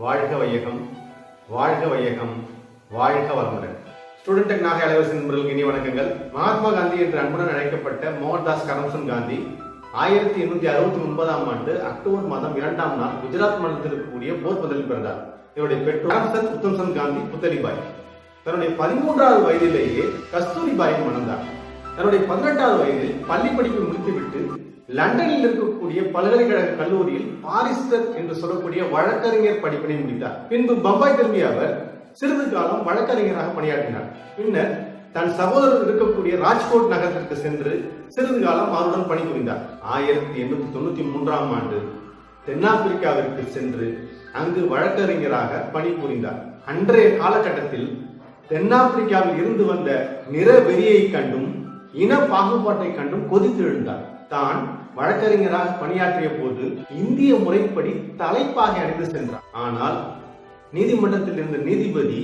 வாழ்க வையகம் வாழ்க வையகம் வாழ்க வளமுடன். ஸ்டூடெண்ட் டெக் நாகை அலைவரிசை நண்பர்களுக்கு இனி வணக்கங்கள். மகாத்மா காந்தி என்று அன்புடன் அழைக்கப்பட்ட மோகன்தாஸ் கரம்சன் காந்தி ஆயிரத்தி எண்ணூத்தி அறுபத்தி ஒன்பதாம் ஆண்டு அக்டோபர் மாதம் இரண்டாம் நாள் குஜராத் மாநிலத்தில் இருக்கக்கூடிய பதில் பிறந்தார். இவருடைய பெற்றோர் உத்தம்சன் காந்தி புத்தலிபாய் தன்னுடைய பதிமூன்றாவது வயதிலேயே கஸ்தூரிபாயை மணந்தார். தன்னுடைய பதினெட்டாவது வயதில் பள்ளி படிப்பை முடித்துவிட்டு லண்டனில் இருக்கக்கூடிய பல்கலைக்கழக கல்லூரியில் பாரிஸ்டர் என்று சொல்லக்கூடிய வழக்கறிஞர் படிப்பினை முடித்தார். பின்பு பம்பாய் திரும்பிய அவர் சிறிது காலம் வழக்கறிஞராக பணியாற்றினார். பின்னர் தன் சகோதரர் இருக்கக்கூடிய ராஜ்கோட் நகரத்திற்கு சென்று சிறிது காலம் அவருடன் பணிபுரிந்தார் ஆயிரத்தி எண்ணூத்தி தொண்ணூத்தி மூன்றாம் ஆண்டு தென்னாப்பிரிக்காவிற்கு சென்று அங்கு வழக்கறிஞராக பணிபுரிந்தார் அன்றைய காலகட்டத்தில் தென்னாப்பிரிக்காவில் இருந்து வந்த நிற வெறியை கண்டும் இன பாகுபாட்டை கண்டும் கொதித்து எழுந்தார் தான் வழக்கறிஞராக பணியாற்றிய போது இந்திய முறைப்படி தலைப்பாகை அணிந்து சென்றார். ஆனால் நீதிமன்றத்தில் இருந்த நீதிபதி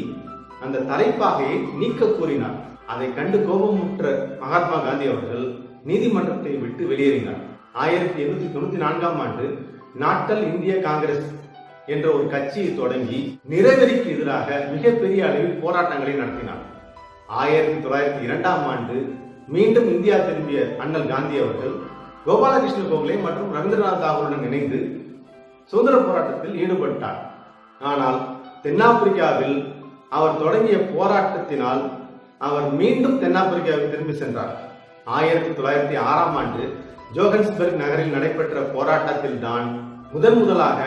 அந்த தலைப்பாகையை நீக்க கூறினார் அதை கண்டு கோபமுற்ற மகாத்மா காந்தி அவர்கள் நீதிமன்றத்தை விட்டு வெளியேறினார். ஆயிரத்தி எண்ணூத்தி தொண்ணூத்தி நான்காம் ஆண்டு நாட்டல் இந்திய காங்கிரஸ் என்ற ஒரு கட்சியை தொடங்கி நிறவெறிக்கு எதிராக மிகப்பெரிய அளவில் போராட்டங்களை நடத்தினார். ஆயிரத்தி தொள்ளாயிரத்தி இரண்டாம் ஆண்டு மீண்டும் இந்தியா திரும்பிய அண்ணல் காந்தி அவர்கள் கோபாலகிருஷ்ண கோகலே மற்றும் ரவீந்திரநாத் தாகூருடன் இணைந்து சுதந்திர போராட்டத்தில் ஈடுபட்டார். ஆனால் தென்னாப்பிரிக்காவில் அவர் தொடங்கிய போராட்டத்தினால் அவர் மீண்டும் தென்னாப்பிரிக்காவில் திரும்பி சென்றார். ஆயிரத்தி தொள்ளாயிரத்தி ஆறாம் ஆண்டு ஜோகன்ஸ்பர்க் நகரில் நடைபெற்ற போராட்டத்தில் தான் முதன் முதலாக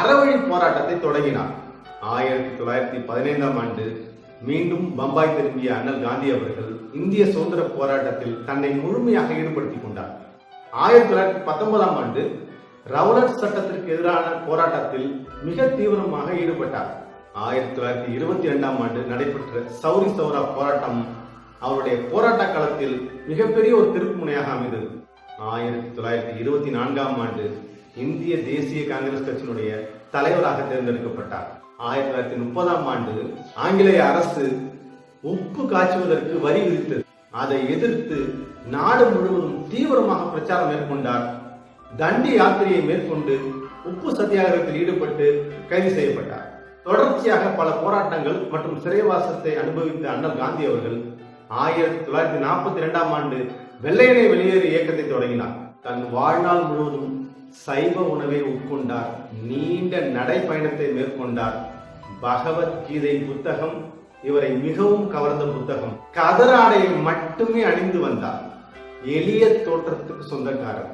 அறவழி போராட்டத்தை தொடங்கினார். ஆயிரத்தி தொள்ளாயிரத்தி பதினைந்தாம் ஆண்டு மீண்டும் பம்பாய் திரும்பிய அண்ணல் காந்தி அவர்கள் இந்திய சுதந்திர போராட்டத்தில் தன்னை முழுமையாக ஈடுபடுத்திக் கொண்டார். ஆயிரத்தி தொள்ளாயிரத்தி பத்தொன்பதாம் ஆண்டு ரவுலட் சட்டத்திற்கு எதிரான போராட்டத்தில் மிக தீவிரமாக ஈடுபட்டார். ஆயிரத்தி தொள்ளாயிரத்தி இருபத்தி இரண்டாம் ஆண்டு நடைபெற்ற சௌரி சௌரா போராட்டம் அவருடைய போராட்ட களத்தில் மிகப்பெரிய ஒரு திருப்புமுனையாக அமைந்தது. ஆயிரத்தி தொள்ளாயிரத்தி இருபத்தி நான்காம் ஆண்டு இந்திய தேசிய காங்கிரஸ் கட்சியினுடைய தலைவராக தேர்ந்தெடுக்கப்பட்டார். ஆயிரத்தி தொள்ளாயிரத்தி முப்பதாம் ஆண்டு ஆங்கிலேய அரசு உப்பு காய்ச்சுவதற்கு வரி விதித்தது. அதை எதிர்த்து நாடு முழுவதும் தீவிரமாக பிரச்சாரம் மேற்கொண்டார். தண்டி யாத்திரையை மேற்கொண்டு உப்பு சத்தியாகிரகத்தில் ஈடுபட்டு கைது செய்யப்பட்டார். தொடர்ச்சியாக பல போராட்டங்கள் மற்றும் சிறைவாசத்தை அனுபவித்த அண்ணல் காந்தி அவர்கள் ஆயிரத்தி தொள்ளாயிரத்தி நாற்பத்தி இரண்டாம் ஆண்டு வெள்ளையனை வெளியேறு இயக்கத்தை தொடங்கினார். தன் வாழ்நாள் முழுவதும் சைவ உணவை உட்கொண்டார் நீண்ட நடைப்பயணத்தை மேற்கொண்டார். பகவத்கீதை புத்தகம் இவரை மிகவும் கவர்ந்த புத்தகம். கதராடையை மட்டுமே அணிந்து வந்தார். எளிய தோற்றத்துக்கு சொந்தக்காரர்.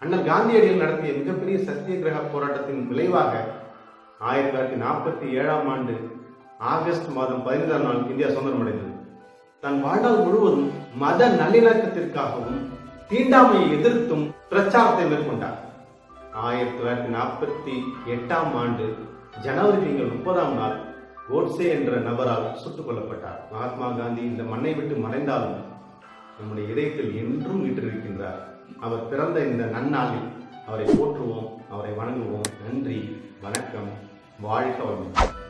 அண்ணல் காந்தியடிகள் நடத்திய மிகப்பெரிய சத்தியகிரக போராட்டத்தின் விளைவாக ஆயிரத்தி தொள்ளாயிரத்தி நாற்பத்தி ஏழாம் ஆண்டு ஆகஸ்ட் மாதம் பதினைந்தாம் நாள் இந்தியா சுதந்திரம் அடைந்தது தன் வாழ்நாள் முழுவதும் மத நல்லிணக்கத்திற்காகவும் தீண்டாமையை எதிர்த்தும் பிரச்சாரத்தை மேற்கொண்டார். ஆயிரத்தி தொள்ளாயிரத்தி நாற்பத்தி எட்டாம் ஆண்டு ஜனவரி திங்கள் முப்பதாம் நாள் கோட்ஸே என்ற நபரால் சுட்டுக் கொல்லப்பட்டார் மகாத்மா காந்தி இந்த மண்ணை விட்டு மறைந்தாலும் நம்முடைய இதயத்தில் என்றும் வீற்றிருக்கின்றார் அவர் பிறந்த இந்த நன்னாளில் அவரை போற்றுவோம் அவரை வணங்குவோம். நன்றி வணக்கம் வாழ்க வளமுடன்.